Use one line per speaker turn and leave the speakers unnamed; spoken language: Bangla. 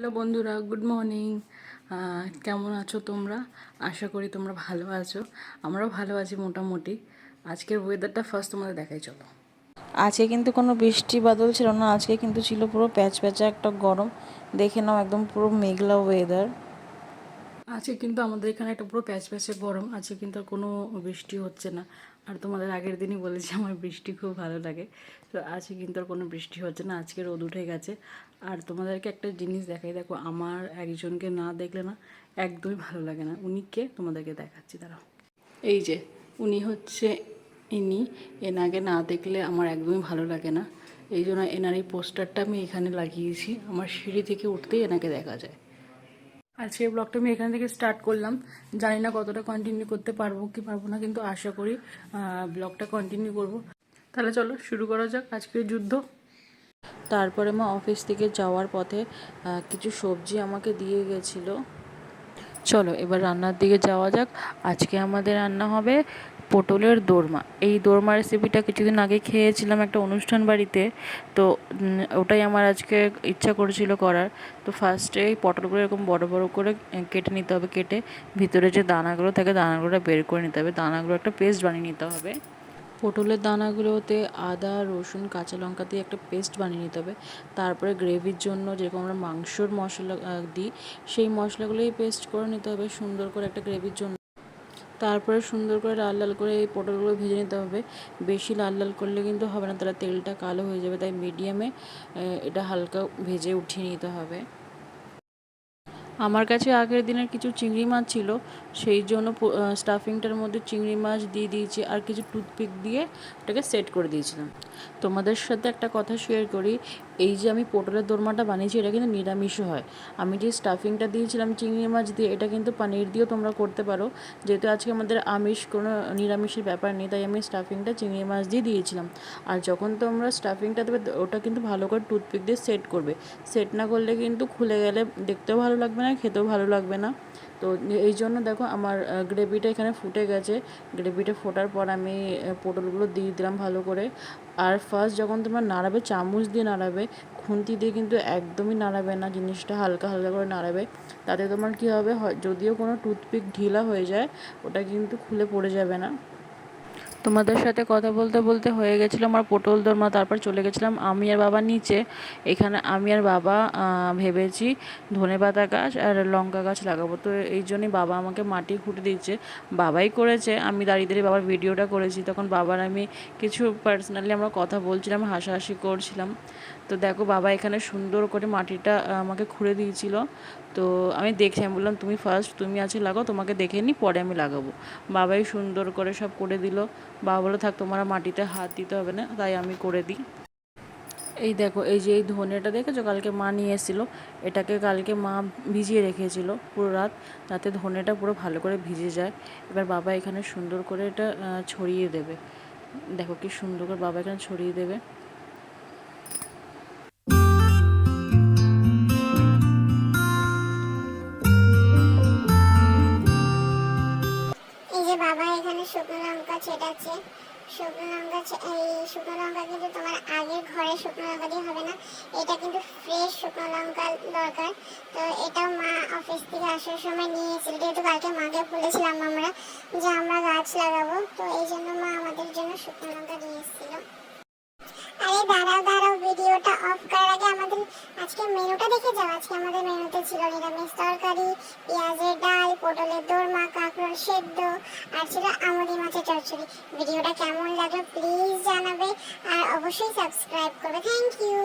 হ্যালো বন্ধুরা, গুড মর্নিং। কেমন আছো তোমরা? আশা করি তোমরা ভালো আছো। আমরাও ভালো আছি মোটামুটি। আজকের ওয়েদারটা ফার্স্ট তোমাদের দেখাই, চলো।
আজকে কিন্তু কোনো বৃষ্টি বাদল ছিল না, আজকে কিন্তু ছিল পুরো প্যাচ প্যাচা একটা গরম। দেখে নাও, একদম পুরো মেঘলা ওয়েদার
আজকে কিন্তু আমাদের এখানে একটা পুরো প্যাচ প্যাচে গরম আজকে কিন্তু কোনো বৃষ্টি হচ্ছে না। আর তোমাদের আগের দিনই বলেছি, আমার বৃষ্টি খুব ভালো লাগে। তো আজকে কিন্তু আর কোনো বৃষ্টি হচ্ছে না, আজকে রোদ উঠে গেছে। আর তোমাদেরকে একটা জিনিস দেখাই, দেখো আমার একজনকে না দেখলে না একদমই ভালো লাগে না। উনি কে? তোমাদেরকে দেখাচ্ছি, দাঁড়াও। এই যে, উনি হচ্ছে ইনি। এনাকে না দেখলে আমার একদমই ভালো লাগে না। এই জন্য এনার এই পোস্টারটা আমি এখানে লাগিয়েছি। আমার সিঁড়ি থেকে উঠতেই এনাকে দেখা যায়। আজকের ব্লগটা আমি এখান থেকে স্টার্ট করলাম। জানি না কতটা কন্টিনিউ করতে পারব কি পারব না, কিন্তু আশা করি ব্লগটা কন্টিনিউ করব। তাহলে চলো শুরু করা যাক আজকের যুদ্ধ।
তারপরে মা অফিস থেকে যাওয়ার পথে কিছু সবজি আমাকে দিয়ে গেছিল। চলো এবার রান্নার দিকে যাওয়া যাক। আজকে আমাদের রান্না হবে পটলের দোরমা। এই দোরমা রেসিপিটা কিছুদিন আগে খেয়েছিলাম একটা অনুষ্ঠান বাড়িতে। তো ওটাই আমার আজকে ইচ্ছা করেছিল করার। তো ফার্স্টে এই পটলগুলো এরকম বড় বড় করে কেটে নিতে হবে, কেটে ভিতরে যে দানাগুলো থাকে দানাগুলোটা বের করে নিতে হবে। দানাগুলো একটা পেস্ট বানিয়ে নিতে হবে। পটলের দানাগুলোতে আদা, রসুন, কাঁচা লঙ্কা দিয়ে একটা পেস্ট বানিয়ে নিতে হবে। তারপরে গ্রেভির জন্য যেরকম আমরা মাংসর মশলা দিই, সেই মশলাগুলোই পেস্ট করে নিতে হবে। সুন্দর করে একটা গ্রেভির জন্য তারপরে সুন্দর করে লাল লাল করে এই পটলগুলো ভেজে নিতে হবে। বেশি লাল লাল করলে কিন্তু হবে না, তাহলে তেলটা কালো হয়ে যাবে, তাই মিডিয়ামে এটা হালকা ভেজে উঠিয়ে নিতে হবে। আমার কাছে আগের দিনের কিছু চিংড়ি মাছ ছিল, সেই জন্য স্টাফিংটার মধ্যে চিংড়ি মাছ দিয়ে দিয়েছি আর কিছু টুথপিক দিয়ে ওটাকে সেট করে দিয়েছিলাম। তোমাদের সাথে একটা কথা শেয়ার করি, এই যে আমি পটলের দোরমাটা বানিয়েছি, এটা কিন্তু নিরামিষও হয়। আমি যে স্টাফিংটা দিয়েছিলাম চিংড়ি মাছ দিয়ে, এটা কিন্তু পানির দিয়েও তোমরা করতে পারো। যেহেতু আজকে আমাদের আমিষ কোনো নিরামিষের ব্যাপার নেই, তাই আমি স্টাফিংটা চিংড়ি মাছ দিয়ে দিয়েছিলাম। আর যখন তোমরা স্টাফিংটা দেবে, ওটা কিন্তু ভালো করে টুথপিক দিয়ে সেট করবে। সেট না করলে কিন্তু খুলে গেলে দেখতেও ভালো লাগবে না খেতেও ভালো লাগবে না। তো এই জন্য দেখো আমার গ্রেভিটা এখানে ফুটে গেছে। গ্রেভিটা ফোটার পর আমি পটলগুলো দিয়ে দিলাম ভালো করে। আর ফার্স্ট যখন তোমরা নাড়াবে, চামচ দিয়ে নাড়াবে, খুন্তি দিয়ে কিন্তু একদমই নাড়াবে না, জিনিসটা হালকা হালকা করে নাড়াবে। তাতে তোমার কী হবে যদিও কোনো টুথপিক ঢিলা হয়ে যায়, ওটা কিন্তু খুলে পড়ে যাবে না। তোমাদের সাথে কথা বলতে বলতে হয়ে গেছিল আমার পটল দোরমা, তারপর চলে গেছিলাম আমি আর বাবা নিচে। এখানে আমি আর বাবা ভেবেছি ধনে পাতা গাছ আর লঙ্কা গাছ লাগাবো। তো এই জন্যই বাবা আমাকে মাটি খুঁটে দিচ্ছে বাবাই করেছে, আমি দাঁড়িয়ে দাঁড়িয়ে বাবার ভিডিওটা করেছি। তখন বাবার আমি কিছু পার্সোনালি আমরা কথা বলছিলাম, হাসাহাসি করছিলাম। তো দেখো বাবা এখানে সুন্দর করে মাটিটা আমাকে খুঁড়ে দিয়েছিল। তো আমি দেখছি আমি বললাম, তুমি ফার্স্ট তুমি আছে লাগাও, তোমাকে দেখে নিই পরে আমি লাগাবো। বাবাই সুন্দর করে সব করে দিল। বাবা বলে, থাক, তোমার মাটিতে হাত দিতে হবে না, তাই আমি করে দিই। এই দেখো, এই যে এই ধনেটা দেখেছ? কালকে মা নিয়ে এসেছিল। এটাকে কালকে মা ভিজিয়ে রেখেছিল পুরো রাত তাতে ধনেটা পুরো ভালো করে ভিজে যায়। এবার বাবা এখানে সুন্দর করে এটা ছড়িয়ে দেবে। দেখো কি সুন্দর করে বাবা এখানে ছড়িয়ে দেবে।
বাবা এখানে শুকনো লঙ্কা ছেটাচ্ছে। শুকনো লঙ্কা এই শুকনো লঙ্কা কিন্তু তোমার আগের ঘরে শুকনো লঙ্কা দিয়ে হবে না। এটা কিন্তু ফ্রেশ শুকনো লঙ্কা দরকার। তো এটাও মা অফিস থেকে আসার সময় নিয়ে এসেছিল যেহেতু কালকে মাকে বলেছিলাম আমরা যে আমরা গাছ লাগাবো। তো এই জন্য মা আমাদের জন্য শুকনো লঙ্কা নিয়ে এসেছিল। আরে দাঁড়াও দাঁড়াও ভিডিওটা অফ করার আগে আমাদের আজকে মেনুটা দেখে যাও। আজকে আমাদের মেনুতে ছিল নিরামিষ তরকারি, পেঁয়াজের ডাল, পটলের দোরমা কাঁকরোল সেদ্ধ, আর ছিল আমুদি মাছের চচ্চড়ি। ভিডিওটা কেমন লাগল প্লিজ জানাবে, আর অবশ্যই সাবস্ক্রাইব করবে। Thank you